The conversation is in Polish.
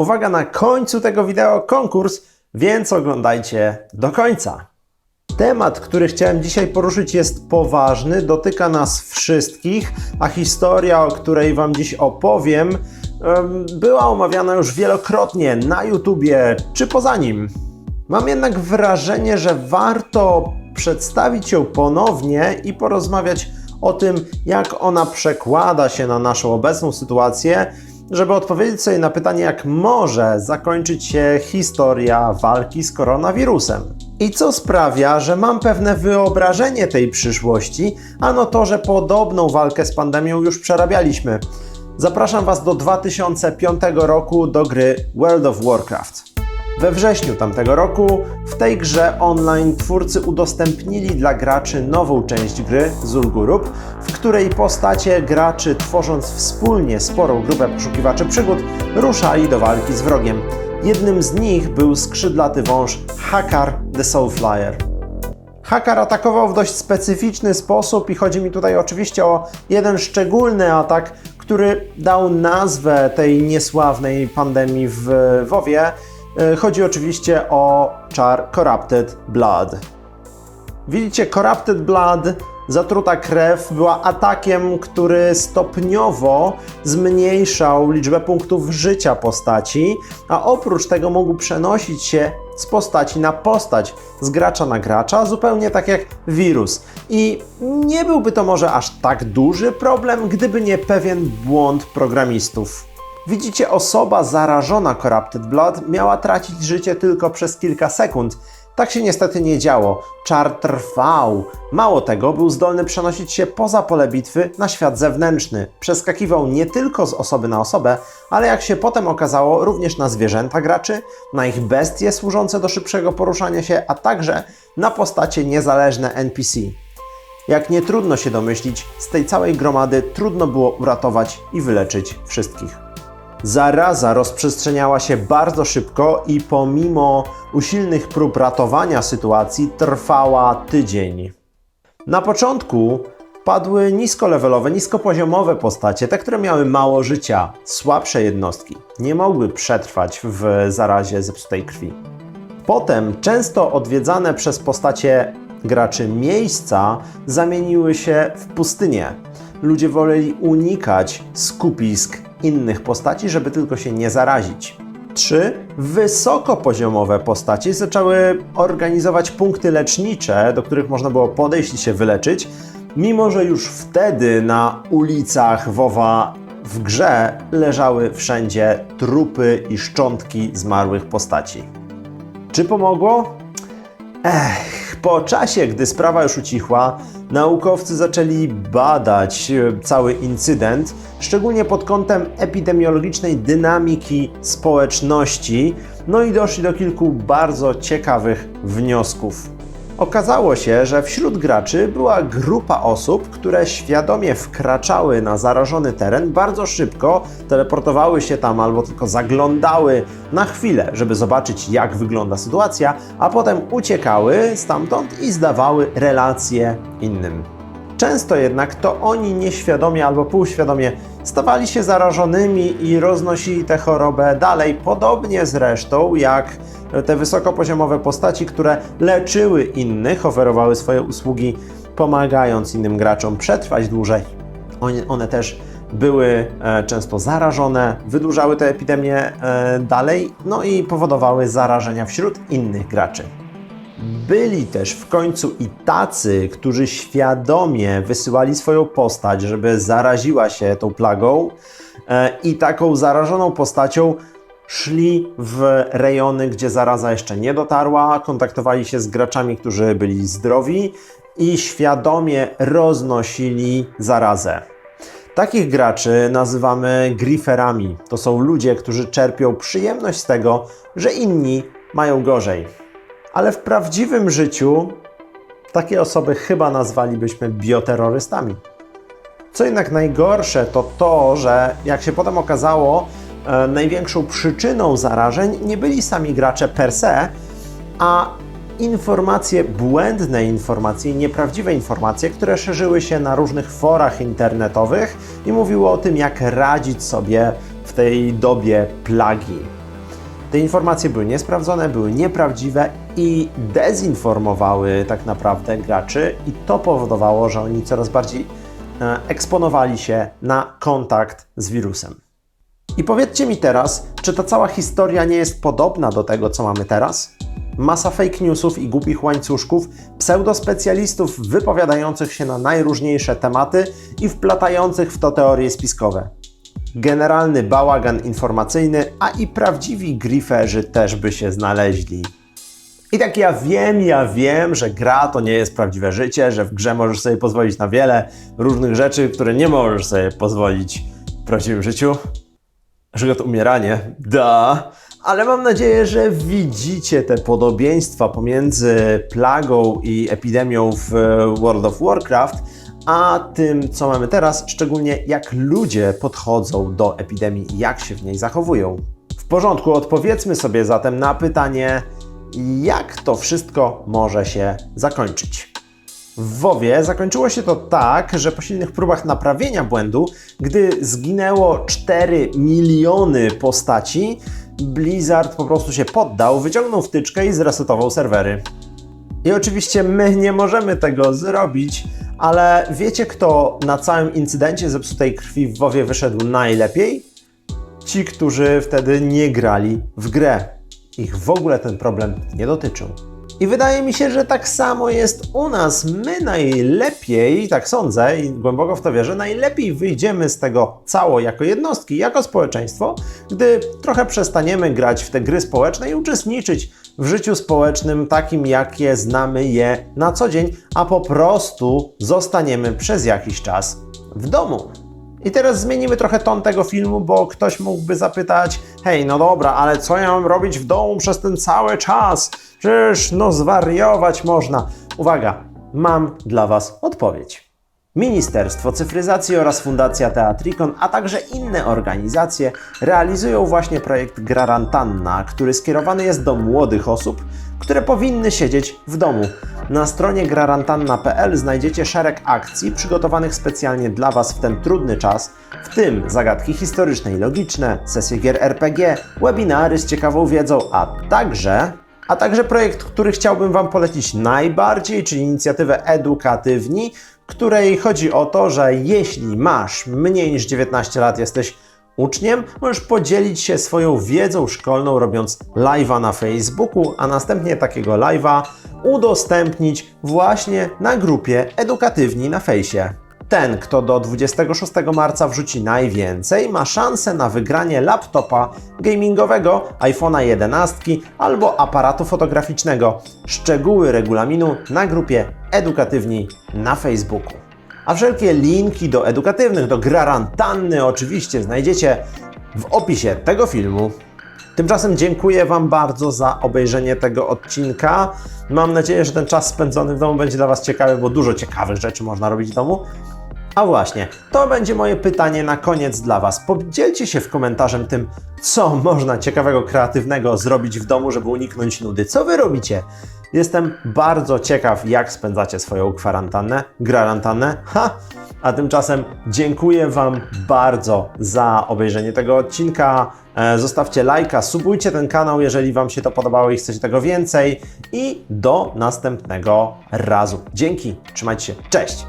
Uwaga, na końcu tego wideo konkurs, więc oglądajcie do końca. Temat, który chciałem dzisiaj poruszyć, jest poważny, dotyka nas wszystkich, a historia, o której Wam dziś opowiem, em, była omawiana już wielokrotnie na YouTubie czy poza nim. Mam jednak wrażenie, że warto przedstawić ją ponownie i porozmawiać o tym, jak ona przekłada się na naszą obecną sytuację, żeby odpowiedzieć sobie na pytanie, jak może zakończyć się historia walki z koronawirusem. I co sprawia, że mam pewne wyobrażenie tej przyszłości, ano to, że podobną walkę z pandemią już przerabialiśmy. Zapraszam Was do 2005 roku do gry World of Warcraft. We wrześniu tamtego roku w tej grze online twórcy udostępnili dla graczy nową część gry Zul'Gurub, w której postacie graczy tworząc wspólnie sporą grupę poszukiwaczy przygód ruszali do walki z wrogiem. Jednym z nich był skrzydlaty wąż Hakar the Soulflyer. Hakar atakował w dość specyficzny sposób i chodzi mi tutaj oczywiście o jeden szczególny atak, który dał nazwę tej niesławnej pandemii w WoWie. E, Chodzi oczywiście o czar Corrupted Blood. Widzicie, Corrupted Blood, zatruta krew, była atakiem, który stopniowo zmniejszał liczbę punktów życia postaci, a oprócz tego mógł przenosić się z postaci na postać, z gracza na gracza, zupełnie tak jak wirus. I nie byłby to może aż tak duży problem, gdyby nie pewien błąd programistów. Widzicie, osoba zarażona Corrupted Blood miała tracić życie tylko przez kilka sekund. Tak się niestety nie działo. Czar trwał. Mało tego, był zdolny przenosić się poza pole bitwy na świat zewnętrzny. Przeskakiwał nie tylko z osoby na osobę, ale jak się potem okazało, również na zwierzęta graczy, na ich bestie służące do szybszego poruszania się, a także na postacie niezależne NPC. Jak nie trudno się domyślić, z tej całej gromady trudno było uratować i wyleczyć wszystkich. Zaraza rozprzestrzeniała się bardzo szybko i pomimo usilnych prób ratowania sytuacji trwała tydzień. Na początku padły niskolevelowe, niskopoziomowe postacie, te, które miały mało życia, słabsze jednostki, nie mogły przetrwać w zarazie zepsutej krwi. Potem często odwiedzane przez postacie graczy miejsca zamieniły się w pustynię. Ludzie woleli unikać skupisk innych postaci, żeby tylko się nie zarazić. Trzy wysokopoziomowe postaci zaczęły organizować punkty lecznicze, do których można było podejść i się wyleczyć, mimo że już wtedy na ulicach WoWa w grze leżały wszędzie trupy i szczątki zmarłych postaci. Czy pomogło? Ech, po czasie, gdy sprawa już ucichła, naukowcy zaczęli badać e, cały incydent, szczególnie pod kątem epidemiologicznej dynamiki społeczności, no i doszli do kilku bardzo ciekawych wniosków. Okazało się, że wśród graczy była grupa osób, które świadomie wkraczały na zarażony teren bardzo szybko, teleportowały się tam albo tylko zaglądały na chwilę, żeby zobaczyć, jak wygląda sytuacja, a potem uciekały stamtąd i zdawały relacje innym. Często jednak to oni nieświadomie albo półświadomie stawali się zarażonymi i roznosili tę chorobę dalej, podobnie zresztą jak te wysokopoziomowe postaci, które leczyły innych, oferowały swoje usługi, pomagając innym graczom przetrwać dłużej. One, też były e, często zarażone, wydłużały tę epidemię e, dalej, no i powodowały zarażenia wśród innych graczy. Byli też w końcu i tacy, którzy świadomie wysyłali swoją postać, żeby zaraziła się tą plagą e, i taką zarażoną postacią szli w rejony, gdzie zaraza jeszcze nie dotarła, kontaktowali się z graczami, którzy byli zdrowi i świadomie roznosili zarazę. Takich graczy nazywamy griferami. To są ludzie, którzy czerpią przyjemność z tego, że inni mają gorzej. Ale w prawdziwym życiu takie osoby chyba nazwalibyśmy bioterrorystami. Co jednak najgorsze, to to, że jak się potem okazało, e, największą przyczyną zarażeń nie byli sami gracze per se, a informacje, błędne informacje, nieprawdziwe informacje, które szerzyły się na różnych forach internetowych i mówiły o tym, jak radzić sobie w tej dobie plagi. Te informacje były niesprawdzone, były nieprawdziwe i dezinformowały tak naprawdę graczy, i to powodowało, że oni coraz bardziej e, eksponowali się na kontakt z wirusem. I powiedzcie mi teraz, czy ta cała historia nie jest podobna do tego, co mamy teraz? Masa fake newsów i głupich łańcuszków, pseudospecjalistów wypowiadających się na najróżniejsze tematy i wplatających w to teorie spiskowe. Generalny bałagan informacyjny, a i prawdziwi griferzy też by się znaleźli. I tak ja wiem, ja wiem, że gra to nie jest prawdziwe życie, że w grze możesz sobie pozwolić na wiele różnych rzeczy, które nie możesz sobie pozwolić w prawdziwym życiu. Że to umieranie, da. Ale mam nadzieję, że widzicie te podobieństwa pomiędzy plagą i epidemią w World of Warcraft, a tym, co mamy teraz, szczególnie jak ludzie podchodzą do epidemii i jak się w niej zachowują. W porządku, odpowiedzmy sobie zatem na pytanie, jak to wszystko może się zakończyć. W WoWie zakończyło się to tak, że po silnych próbach naprawienia błędu, gdy zginęło 4 miliony postaci, Blizzard po prostu się poddał, wyciągnął wtyczkę i zresetował serwery. I oczywiście my nie możemy tego zrobić, ale wiecie kto na całym incydencie zepsutej krwi w WoWie wyszedł najlepiej? Ci, którzy wtedy nie grali w grę. Ich w ogóle ten problem nie dotyczył. I wydaje mi się, że tak samo jest u nas. My najlepiej, tak sądzę i głęboko w to wierzę, najlepiej wyjdziemy z tego cało jako jednostki, jako społeczeństwo, gdy trochę przestaniemy grać w te gry społeczne i uczestniczyć w życiu społecznym takim, jakie znamy je na co dzień, a po prostu zostaniemy przez jakiś czas w domu. I teraz zmienimy trochę ton tego filmu, bo ktoś mógłby zapytać: Hej, no dobra, ale co ja mam robić w domu przez ten cały czas? Przecież no zwariować można. Uwaga, mam dla Was odpowiedź. Ministerstwo Cyfryzacji oraz Fundacja Teatrikon, a także inne organizacje realizują właśnie projekt Grarantanna, który skierowany jest do młodych osób, które powinny siedzieć w domu. Na stronie grarantanna.pl znajdziecie szereg akcji przygotowanych specjalnie dla Was w ten trudny czas, w tym zagadki historyczne i logiczne, sesje gier RPG, webinary z ciekawą wiedzą, a także a także projekt, który chciałbym Wam polecić najbardziej, czyli inicjatywę Edukatywni, której chodzi o to, że jeśli masz mniej niż 19 lat, jesteś uczniem, możesz podzielić się swoją wiedzą szkolną, robiąc live'a na Facebooku, a następnie takiego live'a udostępnić właśnie na grupie edukatywni na fejsie. Ten, kto do 26 marca wrzuci najwięcej, ma szansę na wygranie laptopa gamingowego, iPhone'a 11 albo aparatu fotograficznego. Szczegóły regulaminu na grupie edukatywni na Facebooku. A wszelkie linki do edukatywnych, do grarantanny oczywiście znajdziecie w opisie tego filmu. Tymczasem dziękuję Wam bardzo za obejrzenie tego odcinka. Mam nadzieję, że ten czas spędzony w domu będzie dla Was ciekawy, bo dużo ciekawych rzeczy można robić w domu. A właśnie, to będzie moje pytanie na koniec dla Was. Podzielcie się w komentarzem tym, co można ciekawego, kreatywnego zrobić w domu, żeby uniknąć nudy. Co Wy robicie? Jestem bardzo ciekaw, jak spędzacie swoją kwarantannę, gwarantannę. Ha! A tymczasem dziękuję Wam bardzo za obejrzenie tego odcinka. E, Zostawcie lajka, subujcie ten kanał, jeżeli Wam się to podobało i chcecie tego więcej. I do następnego razu. Dzięki, trzymajcie się, cześć!